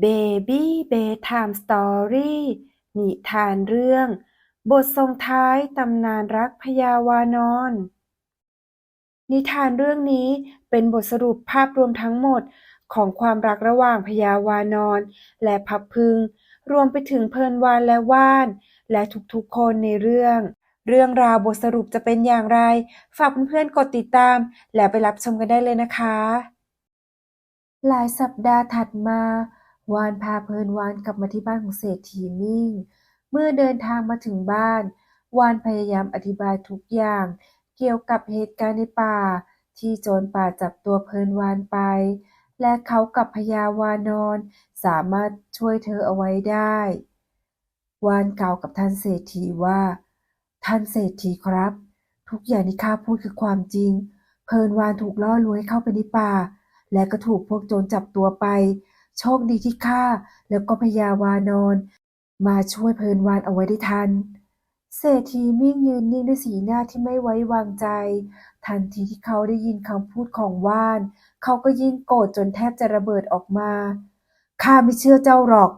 Baby Bedtime Story นิทานเรื่อง บทส่งท้ายตำนานรักพญาวานอน นิทานเรื่องนี้เป็นบทสรุปภาพรวมทั้งหมดของความรักระหว่างพญาวานอน และพับพึง รวมไปถึงเพลินวานและว่าน และทุกๆคนในเรื่อง เรื่องราวบทสรุปจะเป็นอย่างไร ฝากเพื่อนๆกดติดตาม แล้วไปรับชมกันได้เลยนะคะ หลายสัปดาห์ถัดมา วานพาเพลินวานกลับมาที่บ้านของเศรษฐีมิ่ง เมื่อเดินทางมาถึงบ้าน วานพยายามอธิบายทุกอย่าง เกี่ยวกับเหตุการณ์ในป่า ที่โจรป่าจับตัวเพลินวานไป และเขากับพญาวานอนสามารถช่วยเธอเอาไว้ได้ วานกล่าวกับท่านเศรษฐีว่า ท่านเศรษฐีครับ ทุกอย่างที่ข้าพูดคือความจริง เพลินวานถูกล่อลวงให้เข้าไปในป่า และก็ถูกพวกโจรจับตัวไป โชคดีที่ข้าแล้วก็พญาวานอน มาช่วยเพลินวานเอาไว้ได้ทัน เศรษฐีมิ่งยืนนิ่งด้วยสีหน้าที่ไม่ไว้วางใจ ทันทีที่เขาได้ยินคำพูดของว่าน เขาก็ยิ่งโกรธจนแทบจะระเบิดออกมาข้าไม่เชื่อเจ้าหรอก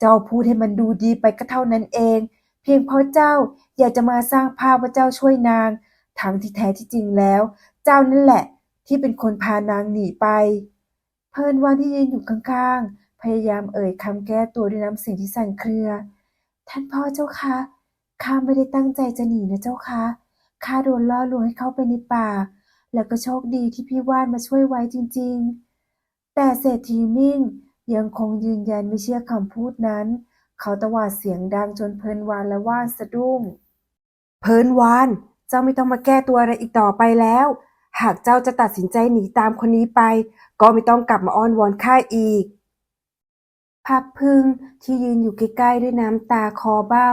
เจ้าพูดให้มันดูดีไปก็เท่านั้นเอง เพียงเพราะเจ้าอยากจะมาสร้างภาพว่าเจ้าช่วยนางทั้งที่แท้ที่จริงแล้ว เจ้านั่นแหละที่เป็นคนพานางหนีไป เพลินวานที่ยืนอยู่ข้างๆ พยายามเอ่ยคำแก้ตัวด้วยน้ำเสียงที่สั่นเครือ ท่านพ่อเจ้าคะข้าไม่ได้ตั้งใจจะหนีนะเจ้าคะข้าโดนล่อลวงให้เข้าไปในป่า แล้วก็โชคดีที่พี่ว่านมาช่วยไว้จริงๆ แต่เศรษฐีมิ่งยังคงยืนยันไม่เชื่อคำพูดนั้น เขาตะวาดเสียงดังจนเพลินวานและว่านสะดุ้ง เพลินวาน เจ้าไม่ต้องมาแก้ตัวอะไรอีกต่อไปแล้ว หากเจ้าจะตัดสินใจหนีตามคนนี้ไป ก็ไม่ต้องกลับมาอ้อนวอนข้าอีกพับพึ่งที่ยืนอยู่ใกล้ๆด้วยน้ำตาคอเบ้า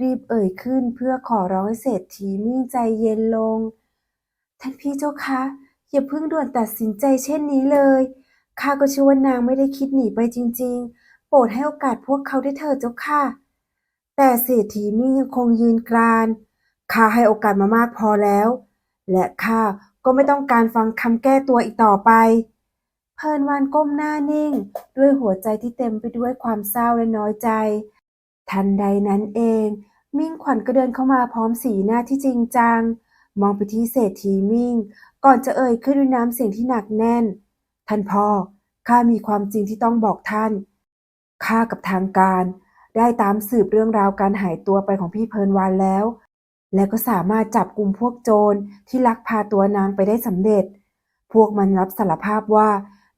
รีบเอ่ยขึ้นเพื่อขอร้องให้เศรษฐีมิ่งใจเย็นลง ท่านพี่เจ้าคะอย่าเพิ่งด่วนตัดสินใจเช่นนี้เลยข้าก็เชื่อว่านางไม่ได้คิดหนีไปจริง ๆ โปรดให้โอกาสพวกเขาได้เถิดเจ้าค่ะ แต่เศรษฐีมิ่งยังคงยืนกรานข้าให้โอกาสมามากพอแล้ว และข้า ก็ไม่ต้องการฟังคำแก้ตัวอีกต่อไป เพลินวานก้มหน้านิ่ง ด้วยหัวใจที่เต็มไปด้วยความเศร้าและน้อยใจ ทันใดนั้นเอง มิ่งขวัญก็เดินเข้ามาพร้อมสีหน้าที่จริงจัง มองไปที่เศรษฐีมิ่ง ก่อนจะเอ่ยขึ้นด้วยน้ำเสียงที่หนักแน่น ท่านพ่อข้ามีความจริงที่ต้องบอกท่านข้ากับทางการ ได้ตามสืบเรื่องราวการหายตัวไปของพี่เพลินวานแล้ว และก็สามารถจับกลุ่มพวกโจรที่ลักพาตัวนางไปได้สำเร็จ พวกมันรับสารภาพว่า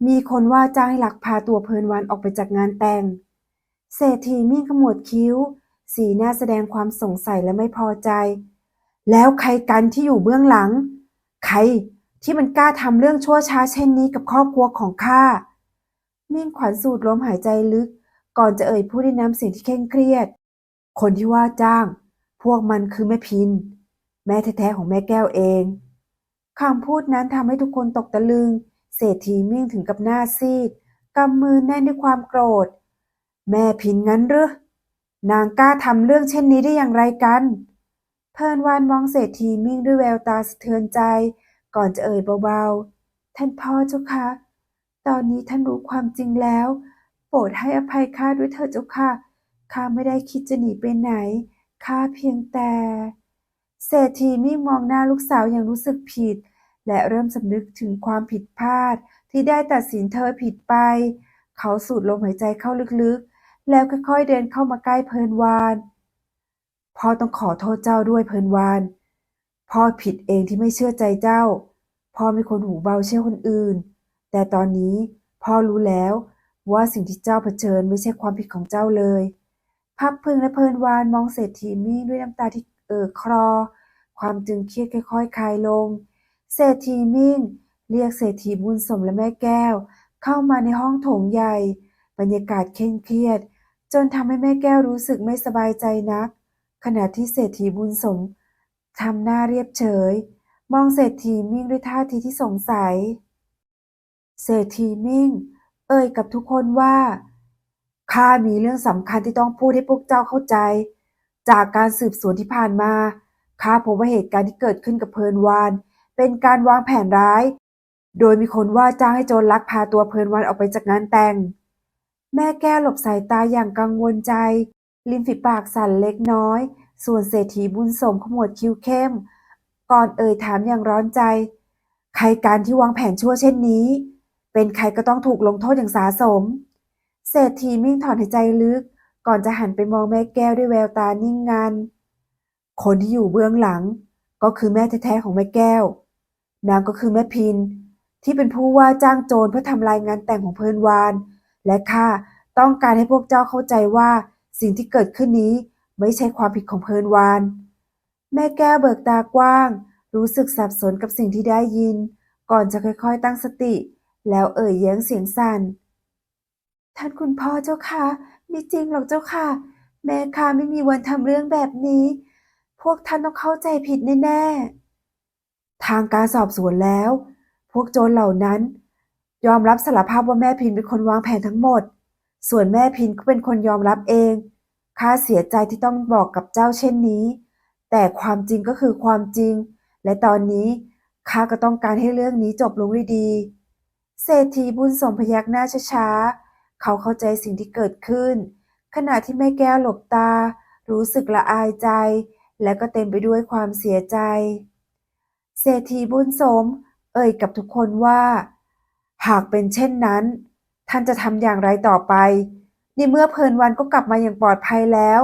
มีคนว่าจ้างให้ลักพาตัวเพลินวานออกไปจากงานแต่ง เศรษฐีมิ่งขมวดคิ้ว สีหน้าแสดงความสงสัยและไม่พอใจ แล้วใครกันที่อยู่เบื้องหลัง ใครที่มันกล้าทำเรื่องชั่วช้าเช่นนี้กับครอบครัวของข้ามิ่งขวัญสูดลมหายใจลึก ก่อนจะเอ่ยพูดด้วยน้ำเสียงที่เคร่งเครียด คนที่ว่าจ้าง พวกมันคือแม่พิน แม่แท้ๆของแม่แก้วเองคำพูดนั้นทำให้ทุกคนตกตะลึง เศรษฐีมิ่งถึงกับหน้าซีดกำมือแน่นด้วยความโกรธ แม่พินงั้นหรือนางกล้าทำเรื่องเช่นนี้ได้อย่างไรกัน เพลินวานมองเศรษฐีมิ่งด้วยแววตาสะเทือนใจ ก่อนจะเอ่ยเบาๆ ท่านพ่อเจ้าคะ ตอนนี้ท่านรู้ความจริงแล้ว โปรดให้อภัยข้าด้วยเถิดเจ้าค่ะข้าไม่ได้คิดจะหนีไปไหน ข้าเพียงแต่ เศรษฐีมิ่งมองหน้าลูกสาวอย่างรู้สึกผิด และเริ่มสำนึกถึงความผิดพลาดที่ได้ตัดสินเธอผิดไป เขาสูดลมหายใจเข้าลึกๆ แล้วค่อยๆเดินเข้ามาใกล้เพลินวานพ่อต้องขอโทษเจ้าด้วยเพลินวานพ่อผิดเองที่ไม่เชื่อใจเจ้า พ่อเป็นคนหูเบาเชื่อคนอื่น แต่ตอนนี้พ่อรู้แล้วว่าสิ่งที่เจ้าเผชิญไม่ใช่ความผิดของเจ้าเลย พับพึงและเพลินวานมองเศรษฐีมิ่งด้วยน้ำตาที่เอ่อคลอ ความตึงเครียดค่อยๆคลายลง เศรษฐีมิ่ง เรียกเศรษฐีบุญสมและแม่แก้ว เข้ามาในห้องโถงใหญ่ บรรยากาศเคร่งเครียด จนทำให้แม่แก้วรู้สึกไม่สบายใจนัก ขณะที่เศรษฐีบุญสมทำหน้าเรียบเฉย มองเศรษฐีมิ่งด้วยท่าทีที่สงสัย เศรษฐีมิ่ง เอ่ยกับทุกคนว่า ข้ามีเรื่องสำคัญที่ต้องพูดให้พวกเจ้าเข้าใจ จากการสืบสวนที่ผ่านมา ข้าพบว่าเหตุการณ์ที่เกิดขึ้นกับเพลินวาน เป็นการวางแผนร้าย โดยมีคนว่าจ้างให้โจรลักพาตัวเพลินวานออกไปจากงานแต่ง แม่แก้หลบสายตาอย่างกังวลใจ ริมฝีปากสั่นเล็กน้อย ส่วนเศรษฐีบุญสมขมวดคิ้วเข้ม ก่อนเอ่ยถามอย่างร้อนใจ ใครการที่วางแผนชั่วเช่นนี้ เป็นใครก็ต้องถูกลงโทษอย่างสาสม เศรษฐีมิ่งถอนหายใจลึก ก่อนจะหันไปมองแม่แก้วด้วยแววตานิ่งงันคนที่อยู่เบื้องหลัง ก็คือแม่แท้ๆของแม่แก้ว นางก็คือแม่พิน ที่เป็นผู้ว่าจ้างโจรเพื่อทำลายงานแต่งของเพลินวาน และข้าต้องการให้พวกเจ้าเข้าใจว่าสิ่งที่เกิดขึ้นนี้ไม่ใช่ความผิดของเพลินวาน แม่แก้วเบิกตากว้าง รู้สึกสับสนกับสิ่งที่ได้ยิน ก่อนจะค่อยๆตั้งสติ แล้วเอ่ยแย้งเสียงสั่น ท่านคุณพ่อเจ้าค่ะไม่จริงหรอกเจ้าค่ะ แม่ข้าไม่มีวันทำเรื่องแบบนี้ พวกท่านต้องเข้าใจผิดแน่ๆทางการสอบสวนแล้ว พวกโจรเหล่านั้น ยอมรับสารภาพว่าแม่พินเป็นคนวางแผนทั้งหมด ส่วนแม่พินก็เป็นคนยอมรับเองข้าเสียใจที่ต้องบอกกับเจ้าเช่นนี้ แต่ความจริงก็คือความจริง และตอนนี้ข้าก็ต้องการให้เรื่องนี้จบลงด้วยดี เศรษฐีบุญสมพยักหน้าช้าๆ เขาเข้าใจสิ่งที่เกิดขึ้น ขณะที่แม่แก้วหลบตา รู้สึกละอายใจ และก็เต็มไปด้วยความเสียใจ เศรษฐีบุญสม เอ่ยกับทุกคนว่า หากเป็นเช่นนั้น ท่านจะทำอย่างไรต่อไปในเมื่อเพลินวันก็กลับมาอย่างปลอดภัยแล้ว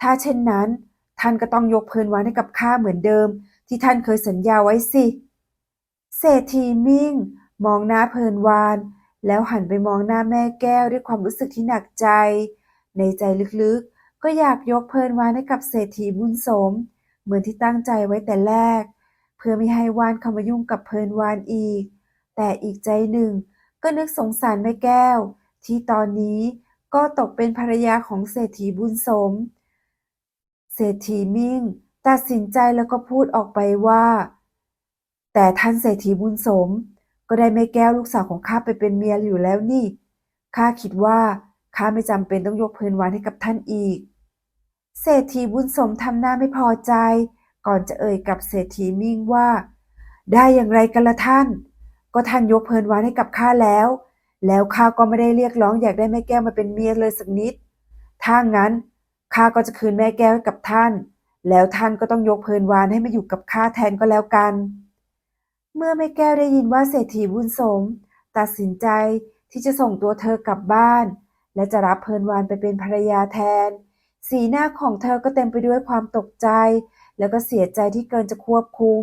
ถ้าเช่นนั้น ท่านก็ต้องยกเพลินวันให้กับข้าเหมือนเดิม ที่ท่านเคยสัญญาไว้สิ เศรษฐีมิ่ง มองหน้าเพลินวาน แล้วหันไปมองหน้าแม่แก้วด้วยความรู้สึกที่หนักใจ ในใจลึกๆ ก็อยากยกเพลินวานให้กับเศรษฐีบุญสม เหมือนที่ตั้งใจไว้แต่แรก เพื่อไม่ให้วานเข้ามายุ่งกับเพลินวานอีก แต่อีกใจหนึ่ง ก็นึกสงสารแม่แก้ว ที่ตอนนี้ก็ตกเป็นภรรยาของเศรษฐีบุญสม เศรษฐีมิ่ง ตัดสินใจแล้วก็พูดออกไปว่า แต่ท่านเศรษฐีบุญสม ก็ได้แม่แก้วลูกสาวของข้าไปเป็นเมียอยู่แล้วนี่ ข้าคิดว่าข้าไม่จำเป็นต้องยกเพลินวานให้กับท่านอีก เศรษฐีบุญสมทำหน้าไม่พอใจ ก่อนจะเอ่ยกับเศรษฐีมิ่งว่า ได้อย่างไรกันละท่าน ก็ท่านยกเพลินวานให้กับข้าแล้ว แล้วข้าก็ไม่ได้เรียกร้องอยากได้แม่แก้วมาเป็นเมียเลยสักนิด ถ้างั้นข้าก็จะคืนแม่แก้วให้กับท่าน แล้วท่านก็ต้องยกเพลินวานให้มาอยู่กับข้าแทนก็แล้วกัน เมื่อแม่แก้วได้ยินว่าเศรษฐีบุญสม ตัดสินใจที่จะส่งตัวเธอกลับบ้าน และจะรับเพลินวานไปเป็นภรรยาแทน สีหน้าของเธอก็เต็มไปด้วยความตกใจ แล้วก็เสียใจที่เกินจะควบคุม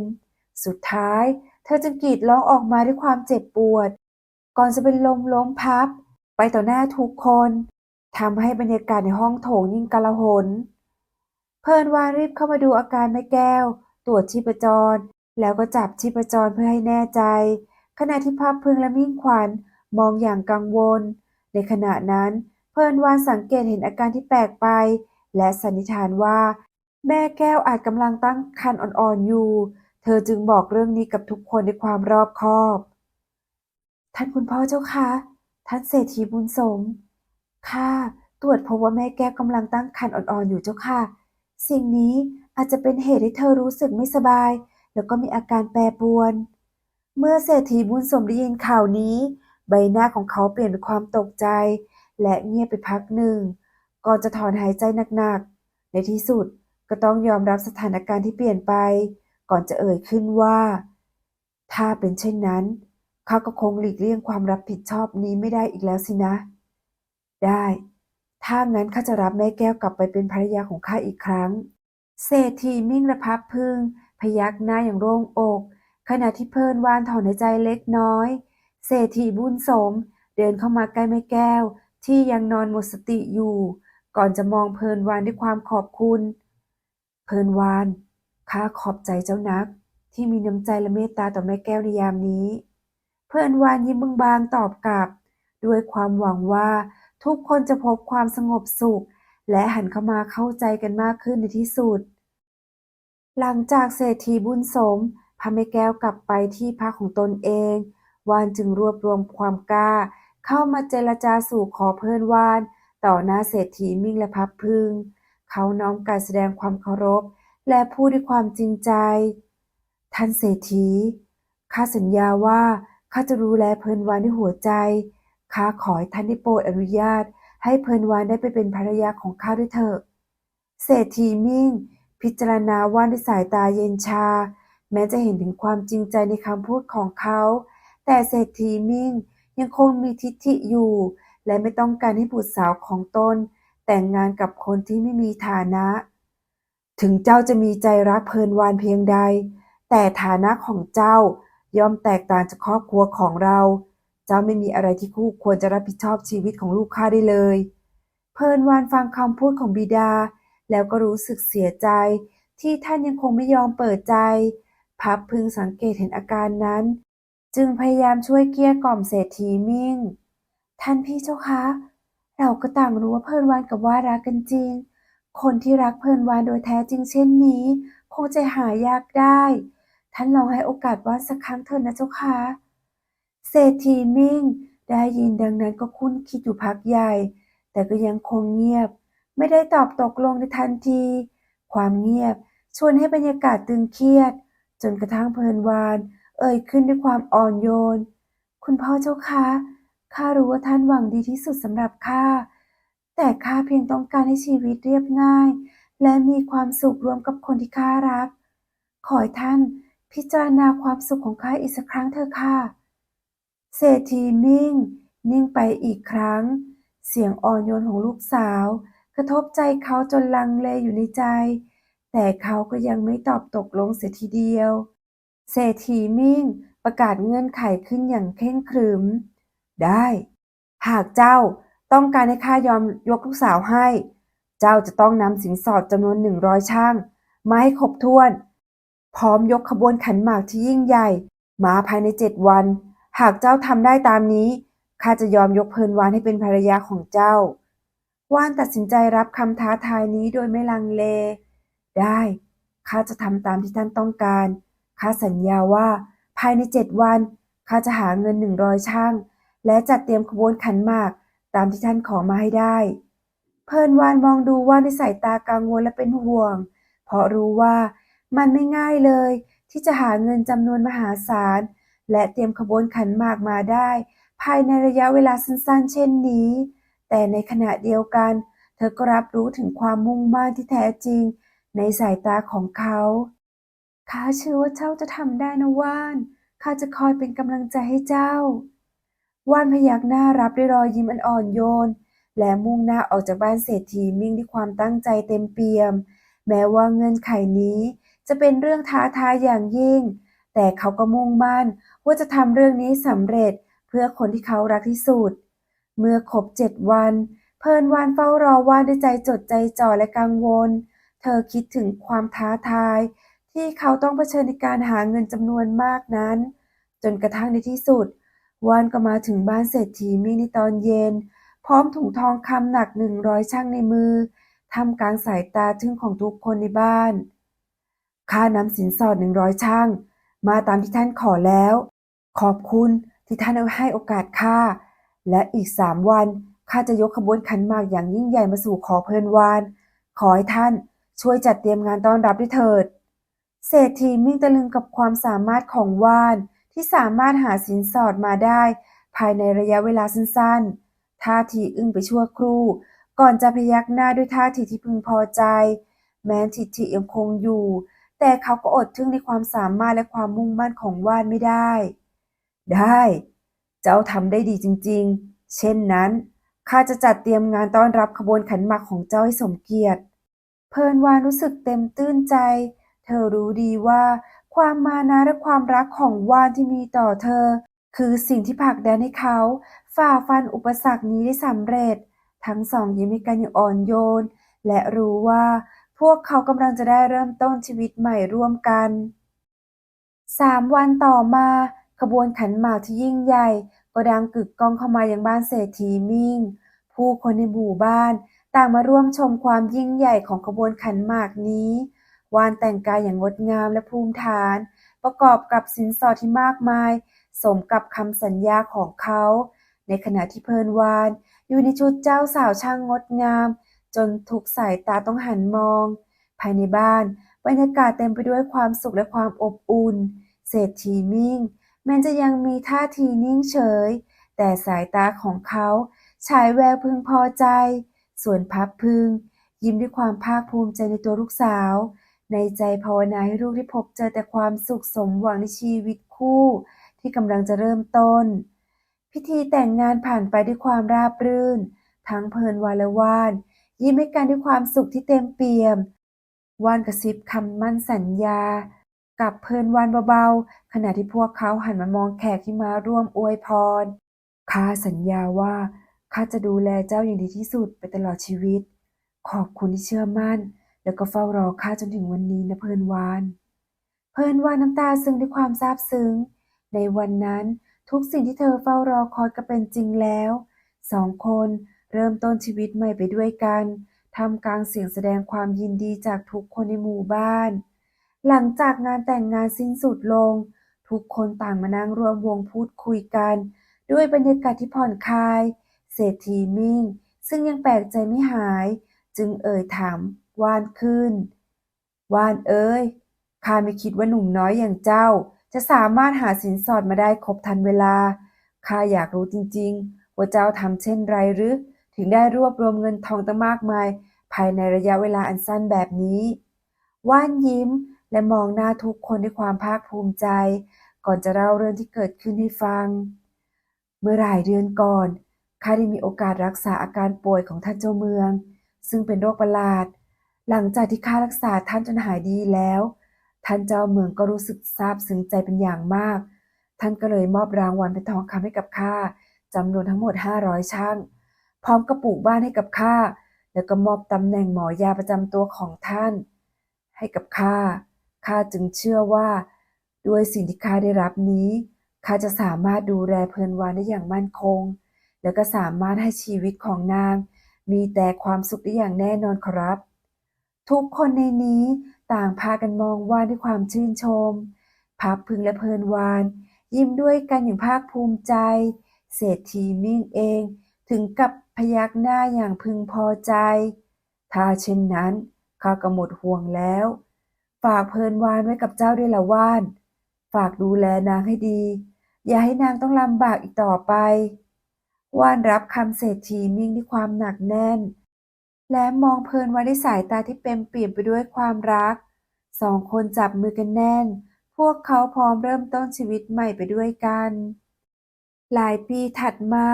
สุดท้าย เธอจึงกรีดร้องออกมาด้วยความเจ็บปวด ก่อนจะเป็นลมล้มพับ ไปต่อหน้าทุกคนทำให้บรรยากาศในห้องโถงยิ่งกลาหนเพลินวานรีบเข้ามาดูอาการแม่แก้ว ตรวจชีพจร แล้วก็จับชีพจรเพื่อให้แน่ใจ ขณะที่พับพึงและมิ่งขวัญมองอย่างกังวล ในขณะนั้น เพลินวานสังเกตเห็นอาการที่แปลกไป และสันนิษฐานว่า แม่แก้วอาจกำลังตั้งครรภ์อ่อนๆอยู่ เธอจึงบอกเรื่องนี้กับทุกคนด้วยความรอบคอบ ท่านคุณพ่อเจ้าคะท่านเศรษฐีบุญสมค่ะตรวจพบว่าแม่แก้วกำลังตั้งครรภ์อ่อนๆอยู่เจ้าค่ะ สิ่งนี้อาจจะเป็นเหตุให้เธอรู้สึกไม่สบาย แล้วก็มีอาการแปรปรวน เมื่อเศรษฐีบุญสมได้ยินข่าวนี้ ใบหน้าของเขาเปลี่ยนความตกใจ และเงียบไปพักหนึ่ง ก่อนจะถอนหายใจหนักๆ ในที่สุดก็ต้องยอมรับสถานการณ์ที่เปลี่ยนไป ก่อนจะเอ่ยขึ้นว่า ถ้าเป็นเช่นนั้นเขาก็คงหลีกเลี่ยงความรับผิดชอบนี้ไม่ได้อีกแล้วสินะ ได้ ถ้างั้นข้าจะรับแม่แก้วกลับไปเป็นภรรยาของข้าอีกครั้ง เศรษฐีมิ่งและพับพึง พยักหน้าอย่างโล่งอก ขณะที่เพลินวานถอนหายใจเล็กน้อย เศรษฐีบุญสม เดินเข้ามาใกล้แม่แก้ว ที่ยังนอนหมดสติอยู่ ก่อนจะมองเพลินวานด้วยความขอบคุณ เพลินวานข้าขอบใจเจ้านัก ที่มีน้ำใจและเมตตาต่อแม่แก้วในยามนี้ เพลินวานยิ้มบางๆตอบกลับ ด้วยความหวังว่าทุกคนจะพบความสงบสุข และหันเข้ามาเข้าใจกันมากขึ้นในที่สุด หลังจากเศรษฐีบุญสมพาแม่แก้วกลับไปที่พักของตนเอง วานจึงรวบรวมความกล้า เข้ามาเจรจาสู่ขอเพลินวาน ต่อหน้าเศรษฐีมิ่งและพับพึง เขาน้อมกายแสดงความเคารพ และพูดด้วยความจริงใจ ท่านเศรษฐี ข้าสัญญาว่าข้าจะดูแลเพลินวานด้วยหัวใจ ข้าขอให้ท่านได้โปรดอนุญาต ให้เพลินวานได้ไปเป็นภรรยาของข้าด้วยเถอะ เศรษฐีมิ่ง พิจารณาว่านด้วยสายตาเย็นชา แม้จะเห็นถึงความจริงใจในคำพูดของเขา แต่เศรษฐีมิ่งยังคงมีทิฐิอยู่ และไม่ต้องการให้บุตรสาวของตน แต่งงานกับคนที่ไม่มีฐานะ ถึงเจ้าจะมีใจรักเพลินวานเพียงใด แต่ฐานะของเจ้าย่อมแตกต่างจากครอบครัวของเรา เจ้าไม่มีอะไรที่คู่ควรจะรับผิดชอบชีวิตของลูกข้าได้เลย เพลินวานฟังคำพูดของบิดา แล้วก็รู้สึกเสียใจที่ท่านยังคงไม่ยอมเปิดใจ พับพึงสังเกตเห็นอาการนั้น จึงพยายามช่วยเกลี้ยกล่อมเศรษฐีมิ่ง ท่านพี่เจ้าคะ เราก็ต่างรู้ว่าเพลินวานกับว่ารักกันจริง คนที่รักเพลินวานโดยแท้จริงเช่นนี้ คงจะหายากได้ ท่านลองให้โอกาสว่านสักครั้งเถิดนะเจ้าคะเศรษฐีมิ่ง ได้ยินดังนั้นก็คุ้นคิดอยู่พักใหญ่ แต่ก็ยังคงเงียบ ไม่ได้ตอบตกลงในทันที ความเงียบชวนให้บรรยากาศตึงเครียด จนกระทั่งเพลินวาน เอ่ยขึ้นด้วยความอ่อนโยน คุณพ่อเจ้าคะข้ารู้ว่าท่านหวังดีที่สุดสำหรับข้าแต่ข้าเพียงต้องการให้ชีวิตเรียบง่าย และมีความสุขรวมกับคนที่ข้ารัก ขอให้ท่านพิจารณาความสุขของข้าอีกสักครั้งเถอะค่ะ เศรษฐีมิ่ง นิ่งไปอีกครั้ง เสียงอ่อนโยนของลูกสาว กระทบใจเขาจนลังเลอยู่ในใจ แต่เขาก็ยังไม่ตอบตกลงเสียทีเดียว เศรษฐีมิ่งประกาศเงื่อนไขขึ้นอย่างเคร่งครึม ได้ หากเจ้าต้องการให้ข้ายอมยกลูกสาวให้ เจ้าจะต้องนำสินสอดจำนวนหนึ่งร้อยช่างมาให้ครบถ้วน พร้อมยกขบวนขันหมากที่ยิ่งใหญ่ มาภายในเจ็ดวัน หากเจ้าทำได้ตามนี้ข้าจะยอมยกเพลินวานให้เป็นภรรยาของเจ้า ว่านตัดสินใจรับคำท้าทายนี้โดยไม่ลังเล ได้ ข้าจะทำตามที่ท่านต้องการ ข้าสัญญาว่า ภายในเจ็ดวัน ข้าจะหาเงินหนึ่งร้อยช่าง และจัดเตรียมขบวนขันหมากตามที่ท่านขอมาให้ได้ เพลินวานมองดูว่านด้วยสายตากังวลและเป็นห่วง เพราะรู้ว่ามันไม่ง่ายเลย ที่จะหาเงินจำนวนมหาศาล และเตรียมขบวนขันหมากมาได้ ภายในระยะเวลาสั้นๆ เช่นนี้ แต่ในขณะเดียวกัน เธอก็รับรู้ถึงความมุ่งมั่นที่แท้จริง ในสายตาของเขาข้าเชื่อว่าเจ้าจะทำได้นะว่านข้าจะคอยเป็นกำลังใจให้เจ้า ว่านพยักหน้ารับด้วยรอยยิ้มอันอ่อนโยน และมุ่งหน้าออกจากบ้านเศรษฐีมิ่งด้วยความตั้งใจเต็มเปี่ยม แม้ว่าเงื่อนไขนี้ จะเป็นเรื่องท้าทายอย่างยิ่ง แต่เขาก็มุ่งมั่นว่าจะทำเรื่องนี้สำเร็จเพื่อคนที่เขารักที่สุด เมื่อครบเจ็ดวัน เพลินวานเฝ้ารอว่านด้วยใจจดใจจ่อและกังวล เธอคิดถึงความท้าทาย ที่เขาต้องเผชิญในการหาเงินจำนวนมากนั้น จนกระทั่งในที่สุด วานก็มาถึงบ้านเศรษฐีมิ่งในตอนเย็น พร้อมถุงทองคำหนักหนึ่งร้อยช่างในมือทำกลางสายตาทึ่งของทุกคนในบ้านข้านำสินสอดหนึ่งร้อยช่าง มาตามที่ท่านขอแล้ว ขอบคุณที่ท่านเอาให้โอกาสข้า และอีกสามวันข้าจะยกขบวนขันหมากอย่างยิ่งใหญ่มาสู่ขอเพลินวาน ขอให้ท่านช่วยจัดเตรียมงานต้อนรับด้วยเถิด เศรษฐีมิ่งตะลึงกับความสามารถของวานที่สามารถหาสินสอดมาได้ ภายในระยะเวลาสั้นๆ ท่าทีอึ้งไปชั่วครู่ ก่อนจะพยักหน้าด้วยท่าทีที่พึงพอใจ แม้ทิฐิยังคงอยู่ แต่เขาก็อดทึ่งในความสามารถและความมุ่งมั่นของวานไม่ได้ ได้ เจ้าทำได้ดีจริงๆ เช่นนั้นข้าจะจัดเตรียมงานต้อนรับขบวนขันหมากของเจ้าให้สมเกียรติ เพลินวานรู้สึกเต็มตื้นใจ เธอรู้ดีว่า ความมานะและความรักของวานที่มีต่อเธอ คือสิ่งที่ผลักดันให้เขา ฝ่าฟันอุปสรรคนี้ได้สำเร็จ ทั้งสองยิ้มให้กันอย่างอ่อนโยน และรู้ว่า พวกเขากำลังจะได้เริ่มต้นชีวิตใหม่ร่วมกันสามวันต่อมาขบวนขันหมากที่ยิ่งใหญ่ ก็ดังกึกก้องเข้ามายังบ้านเศรษฐีมิ่ง ผู้คนในหมู่บ้านต่างมาร่วมชมความยิ่งใหญ่ของขบวนขันหมากนี้ วานแต่งกายอย่างงดงามและภูมิฐาน ประกอบกับสินสอดที่มากมาย สมกับคำสัญญาของเขา ในขณะที่เพลินวาน อยู่ในชุดเจ้าสาวช่างงดงาม จนทุกสายตาต้องหันมอง ภายในบ้านบรรยากาศเต็มไปด้วยความสุขและความอบอุ่น เศรษฐีมิ่ง แม้จะยังมีท่าทีนิ่งเฉย แต่สายตาของเขาฉายแววพึงพอใจ ส่วนพับพึง ยิ้มด้วยความภาคภูมิใจในตัวลูกสาว ในใจภาวนาให้ลูกได้พบเจอแต่ความสุขสมหวังในชีวิตคู่ ที่กำลังจะเริ่มต้น พิธีแต่งงานผ่านไปด้วยความราบรื่น ทั้งเพลินวาละวานยิ้มให้กันด้วยความสุขที่เต็มเปี่ยม ว่านกระซิบคำมั่นสัญญา กับเพลินวานเบาๆ ขณะที่พวกเขาหันมามองแขกที่มาร่วมอวยพร ข้าสัญญาว่าข้าจะดูแลเจ้าอย่างดีที่สุดไปตลอดชีวิต ขอบคุณที่เชื่อมั่น แล้วก็เฝ้ารอข้าจนถึงวันนี้นะเพลินวาน เพลินวานน้ำตาซึมด้วยความซาบซึ้ง ในวันนั้นทุกสิ่งที่เธอเฝ้ารอคอยก็เป็นจริงแล้ว สองคนเริ่มต้นชีวิตใหม่ไปด้วยกันทำกลางเสียงแสดงความยินดีจากทุกคนในหมู่บ้าน หลังจากงานแต่งงานสิ้นสุดลง ทุกคนต่างมานั่งรวมวงพูดคุยกัน ด้วยบรรยากาศที่ผ่อนคลาย เศรษฐีมิ่ง ซึ่งยังแปลกใจไม่หาย จึงเอ่ยถามว่านขึ้น ว่านเอ้ยข้าไม่คิดว่าหนุ่มน้อยอย่างเจ้า จะสามารถหาสินสอดมาได้ครบทันเวลาข้าอยากรู้จริง ๆ ว่าเจ้าทำเช่นไรหรือ ถึงได้รวบรวมเงินทองตั้งมากมาย ภายในระยะเวลาอันสั้นแบบนี้ ว่านยิ้ม และมองหน้าทุกคนด้วยความภาคภูมิใจ ก่อนจะเล่าเรื่องที่เกิดขึ้นให้ฟัง เมื่อหลายเดือนก่อนข้าได้มีโอกาสรักษาอาการป่วยของท่านเจ้าเมือง ซึ่งเป็นโรคประหลาด หลังจากที่ข้ารักษาท่านจนหายดีแล้ว ท่านเจ้าเมืองก็รู้สึกซาบซึ้งใจเป็นอย่างมาก ท่านก็เลยมอบรางวัลเป็นทองคำให้กับข้าจำนวนทั้งหมด 500 ช่าง พร้อมกระปลูกบ้านให้กับข้า แล้วก็มอบตำแหน่งหมอยาประจำตัวของท่าน ให้กับข้า ข้าจึงเชื่อว่าด้วยสิ่งที่ข้าได้รับนี้ข้าจะสามารถดูแลเพลินวานได้อย่างมั่นคง แล้วก็สามารถให้ชีวิตของนาง มีแต่ความสุขได้อย่างแน่นอนครับ ทุกคนในนี้ต่างพากันมองว่านด้วยความชื่นชม พับพึงและเพลินวาน ยิ้มด้วยกันอย่างภาคภูมิใจ เศรษฐีมิ่งเอง ถึงกับพยักหน้าอย่างพึงพอใจ ถ้าเช่นนั้นข้าก็หมดห่วงแล้ว ฝากเพลินวานไว้กับเจ้าด้วยละว่าน ฝากดูแลนางให้ดี อย่าให้นางต้องลำบากอีกต่อไป ว่านรับคำเศรษฐีมิ่งด้วยความหนักแน่น และมองเพลินวานด้วยสายตาที่เต็มเปี่ยมไปด้วยความรัก สองคนจับมือกันแน่น พวกเขาพร้อมเริ่มต้นชีวิตใหม่ไปด้วยกัน หลายปีถัดมา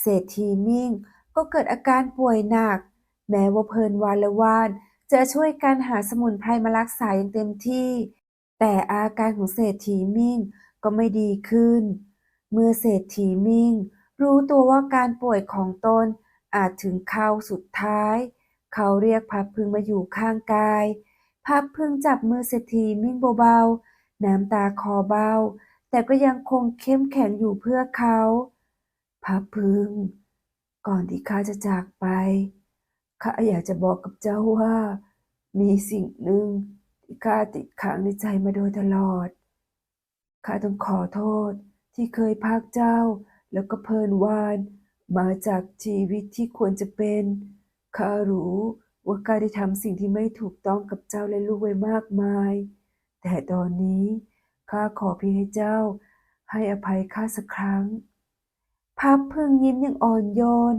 เศรษฐีมิ่งก็เกิดอาการป่วยหนัก แม้ว่าเพลินวานและว่าน จะช่วยกันหาสมุนไพรมารักษาอย่างเต็มที่ แต่อาการของเศรษฐีมิ่งก็ไม่ดีขึ้น เมื่อเศรษฐีมิ่ง รู้ตัวว่าการป่วยของตนอาจถึงคราวสุดท้าย เขาเรียกพับพึงมาอยู่ข้างกาย พับพึงจับมือเศรษฐีมิ่งเบาๆ น้ำตาคอเบา แต่ก็ยังคงเข้มแข็งอยู่เพื่อเขาพับพึง ก่อนที่ข้าจะจากไป ข้าอยากจะบอกกับเจ้าว่า มีสิ่งหนึ่งที่ข้าติดค้างในใจมาโดยตลอด ข้าต้องขอโทษที่เคยพากเจ้า แล้วก็เพลินวานมาจากชีวิตที่ควรจะเป็น ข้ารู้ว่าข้าได้ทำสิ่งที่ไม่ถูกต้องกับเจ้าและลูกไว้มากมาย แต่ตอนนี้ข้าขอเพียงให้เจ้า ให้อภัยข้าสักครั้งพับพึงยิ้มอย่างอ่อนโยน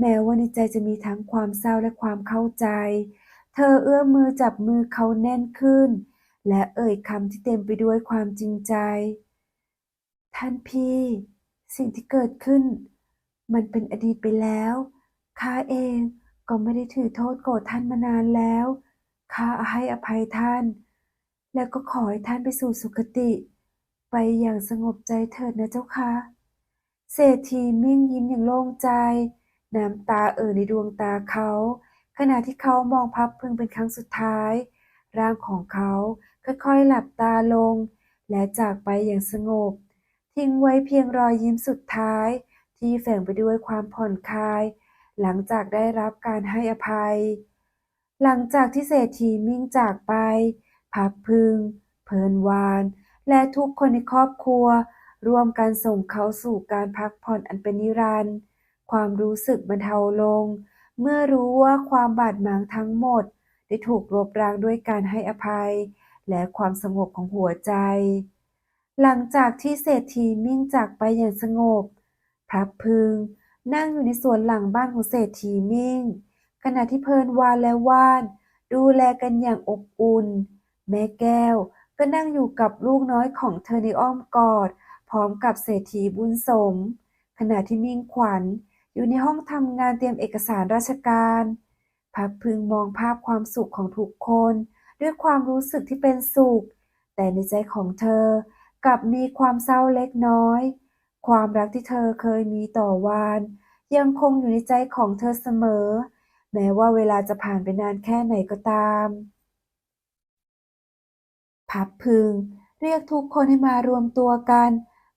แม้ว่าในใจจะมีทั้งความเศร้าและความเข้าใจ เธอเอื้อมมือจับมือเขาแน่นขึ้น และเอ่ยคำที่เต็มไปด้วยความจริงใจ ท่านพี่ สิ่งที่เกิดขึ้น มันเป็นอดีตไปแล้วข้าเองก็ไม่ได้ถือโทษโกรธท่านมานานแล้วข้าให้อภัยท่าน แล้วก็ขอให้ท่านไปสู่สุคติ ไปอย่างสงบใจเถิดนะเจ้าค่ะเศรษฐีมิ่งยิ้มอย่างโล่งใจ น้ำตาเอ่อในดวงตาเขา ขณะที่เขามองพับพึงเป็นครั้งสุดท้าย ร่างของเขาค่อยๆหลับตาลง และจากไปอย่างสงบ ทิ้งไว้เพียงรอยยิ้มสุดท้าย ที่แฝงไปด้วยความผ่อนคลาย หลังจากได้รับการให้อภัย หลังจากที่เศรษฐีมิ่งจากไป พับพึง เพลินวาน และทุกคนในครอบครัว ร่วมกันส่งเขาสู่การพักผ่อนอันเป็นนิรันดร์ ความรู้สึกบรรเทาลง เมื่อรู้ว่าความบาดหมางทั้งหมด ได้ถูกลบล้างด้วยการให้อภัย และความสงบของหัวใจ หลังจากที่เศรษฐีมิ่งจากไปอย่างสงบพลับพลึง นั่งอยู่ในสวนหลังบ้านของเศรษฐีมิ่ง ขณะที่เพลินวานและว่าน ดูแลกันอย่างอบอุ่น แม่แก้วก็นั่งอยู่กับลูกน้อยของเธอในอ้อมกอด พร้อมกับเศรษฐีบุญสม ขณะที่มิ่งขวัญ อยู่ในห้องทำงานเตรียมเอกสารราชการ พับพึงมองภาพความสุขของทุกคน ด้วยความรู้สึกที่เป็นสุข แต่ในใจของเธอกลับมีความเศร้าเล็กน้อย ความรักที่เธอเคยมีต่อวาน ยังคงอยู่ในใจของเธอเสมอ แม้ว่าเวลาจะผ่านไปนานแค่ไหนก็ตาม พับพึง เรียกทุกคนให้มารวมตัวกัน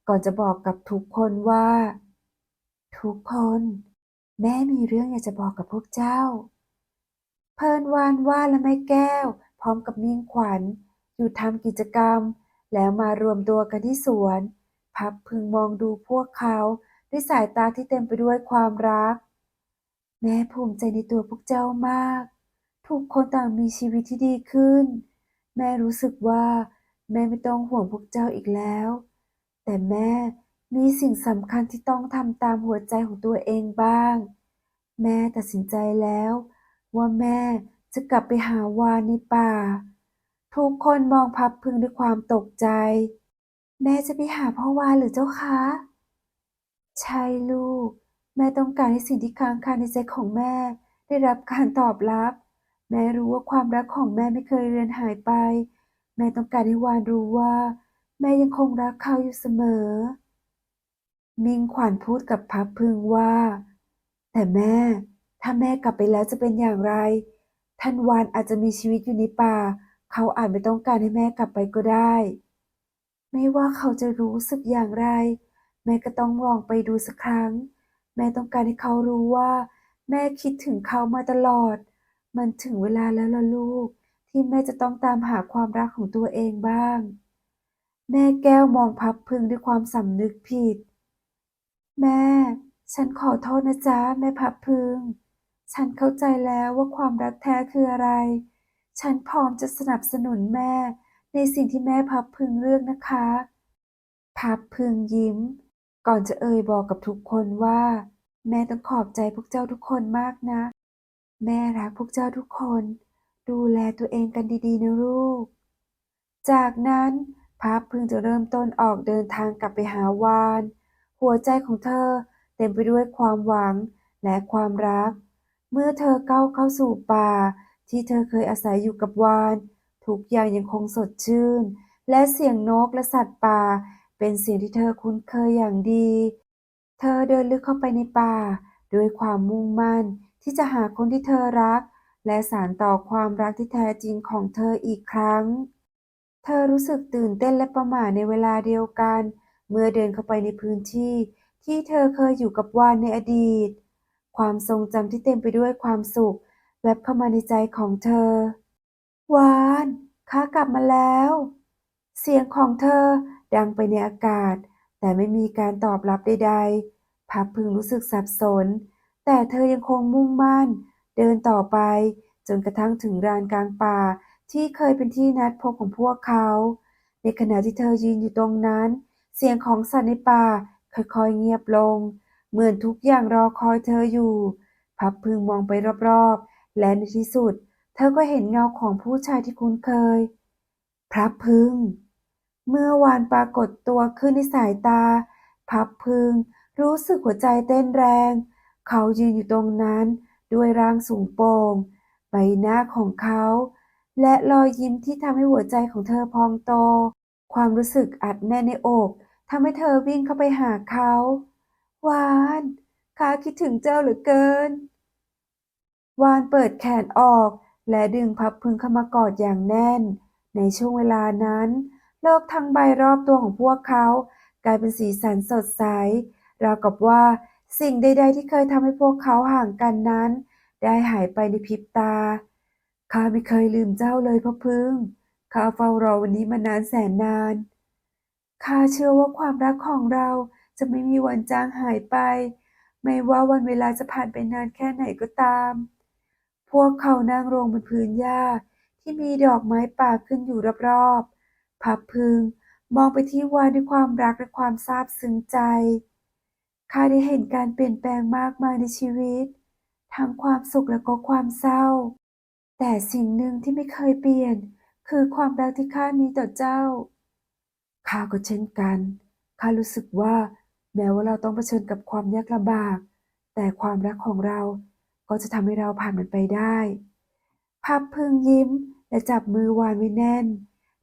ก่อนจะบอกกับทุกคนว่า ทุกคน แม่มีเรื่องอยากจะบอกกับพวกเจ้า เพลินวานว่าและแม่แก้ว พร้อมกับมิ่งขวัญหยุดทำกิจกรรม แล้วมารวมตัวกันที่สวน พับพึงมองดูพวกเขาด้วยสายตาที่เต็มไปด้วยความรัก แม่ภูมิใจในตัวพวกเจ้ามาก ทุกคนต่างมีชีวิตที่ดีขึ้น แม่รู้สึกว่า แม่ไม่ต้องห่วงพวกเจ้าอีกแล้ว แต่แม่ มีสิ่งสำคัญที่ต้องทำตามหัวใจของตัวเองบ้าง แม่ตัดสินใจแล้ว ว่าแม่จะกลับไปหาวานในป่า ทุกคนมองพับพึงด้วยความตกใจ แม่จะไปหาพ่อวานหรือเจ้าคะ ใช่ลูก แม่ต้องการให้สิ่งที่ค้างคาในใจของแม่ ได้รับการตอบรับ แม่รู้ว่าความรักของแม่ไม่เคยเลือนหายไป แม่ต้องการให้วานรู้ว่า แม่ยังคงรักเขาอยู่เสมอ มิงขวัญพูดกับพับพึงว่า แต่แม่ ถ้าแม่กลับไปแล้วจะเป็นอย่างไร ท่านวานอาจจะมีชีวิตอยู่ในป่า เขาอาจไม่ต้องการให้แม่กลับไปก็ได้ ไม่ว่าเขาจะรู้สึกอย่างไร แม่ก็ต้องลองไปดูสักครั้ง แม่ต้องการให้เขารู้ว่า แม่คิดถึงเขามาตลอด มันถึงเวลาแล้วล่ะลูก ที่แม่จะต้องตามหาความรักของตัวเองบ้าง แม่แก้วมองพับพึงด้วยความสำนึกผิด แม่ ฉันขอโทษนะจ๊ะ แม่พับพึง ฉันเข้าใจแล้วว่าความรักแท้คืออะไร ฉันพร้อมจะสนับสนุนแม่ ในสิ่งที่แม่พับพึงเลือกนะคะ พับพึงยิ้ม ก่อนจะเอ่ยบอกกับทุกคนว่า แม่ต้องขอบใจพวกเจ้าทุกคนมากนะ แม่รักพวกเจ้าทุกคน ดูแลตัวเองกันดีๆนะลูก จากนั้นพับพึงจะเริ่มต้นออกเดินทางกลับไปหาวาน หัวใจของเธอเต็มไปด้วยความหวังและความรัก เมื่อเธอก้าวเข้าสู่ป่า ที่เธอเคยอาศัยอยู่กับวาน ทุกอย่างยังคงสดชื่น และเสียงนกและสัตว์ป่า เป็นเสียงที่เธอคุ้นเคยอย่างดี เธอเดินลึกเข้าไปในป่า ด้วยความมุ่งมั่น ที่จะหาคนที่เธอรัก และสานต่อความรักที่แท้จริงของเธออีกครั้ง เธอรู้สึกตื่นเต้นและประหม่าในเวลาเดียวกันเมื่อเดินเข้าไปในพื้นที่ที่เธอเคยอยู่กับวานในอดีต ความทรงจำที่เต็มไปด้วยความสุข แวบเข้ามาในใจของเธอ วานข้ากลับมาแล้ว เสียงของเธอดังไปในอากาศ แต่ไม่มีการตอบรับใดๆพับพึงรู้สึกสับสน แต่เธอยังคงมุ่งมั่น เดินต่อไป จนกระทั่งถึงลานกลางป่าที่เคยเป็นที่นัดพบของพวกเขา ในขณะที่เธอยืนอยู่ตรงนั้น เสียงของสัตว์ในป่าค่อยๆเงียบลง เหมือนทุกอย่างรอคอยเธออยู่ พับพึงมองไปรอบๆ และในที่สุด เธอก็เห็นเงาของผู้ชายที่คุ้นเคย พระพึง เมื่อวานปรากฏตัวขึ้นในสายตา พับพึง รู้สึกหัวใจเต้นแรง เขายืนอยู่ตรงนั้นด้วยร่างสูงโปร่งใบหน้าของเขา และรอยยิ้มที่ทำให้หัวใจของเธอพองโต ความรู้สึกอัดแน่นในอก ทำให้เธอวิ่งเข้าไปหาเขาวานข้าคิดถึงเจ้าเหลือเกิน วานเปิดแขนออก และดึงพับพึงเข้ามากอดอย่างแน่น ในช่วงเวลานั้น โลกทั้งใบรอบตัวของพวกเขา กลายเป็นสีสันสดใส ราวกับว่าสิ่งใด ๆ ที่เคยทำให้พวกเขาห่างกันนั้น ได้หายไปในพริบตา ข้าไม่เคยลืมเจ้าเลยพ่อพึ่ง ข้าเฝ้ารอวันนี้มานานแสนนาน ข้าเชื่อว่าความรักของเราจะไม่มีวันจางหายไป ไม่ว่าวันเวลาจะผ่านไปนานแค่ไหนก็ตาม พวกเขานั่งลงบนพื้นหญ้าที่มีดอกไม้ป่าขึ้นอยู่รอบๆพับพึงมองไปที่วานด้วยความรักและความซาบซึ้งใจ ข้าได้เห็นการเปลี่ยนแปลงมากมายในชีวิต ทั้งความสุขและก็ความเศร้า แต่สิ่งหนึ่งที่ไม่เคยเปลี่ยน คือความรักที่ข้ามีต่อเจ้า ข้าก็เช่นกัน ข้ารู้สึกว่าแม้ว่าเราต้องเผชิญกับความยากลำบาก แต่ความรักของเราก็จะทำให้เราผ่านมันไปได้พับพึงยิ้มและจับมือวานไว้แน่น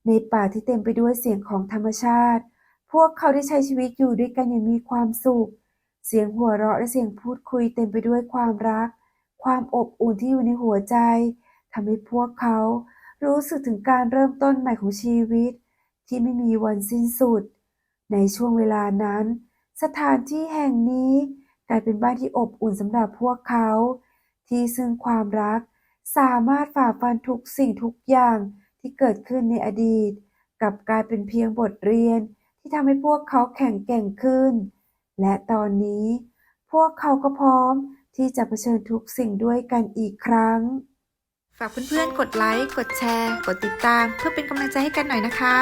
ในป่าที่เต็มไปด้วยเสียงของธรรมชาติ พวกเขาได้ใช้ชีวิตอยู่ด้วยกันอย่างมีความสุข เสียงหัวเราะและเสียงพูดคุยเต็มไปด้วยความรัก ความอบอุ่นที่อยู่ในหัวใจทำให้พวกเขารู้สึกถึงการเริ่มต้นใหม่ของชีวิต ที่ไม่มีวันสิ้นสุด ในช่วงเวลานั้น สถานที่แห่งนี้กลายเป็นบ้านที่อบอุ่นสำหรับพวกเขา ที่ซึ่งความรักสามารถฝ่าฟันทุกสิ่งทุกอย่างที่เกิดขึ้นในอดีตกลับกลายเป็นเพียงบทเรียนที่ทำให้พวกเขาแข็งแกร่งขึ้น และตอนนี้ พวกเขาก็พร้อมที่จะเผชิญทุกสิ่งด้วยกันอีกครั้ง ฝากเพื่อนๆ กดไลค์ กดแชร์ กดติดตาม เพื่อเป็นกำลังใจให้กันหน่อยนะคะ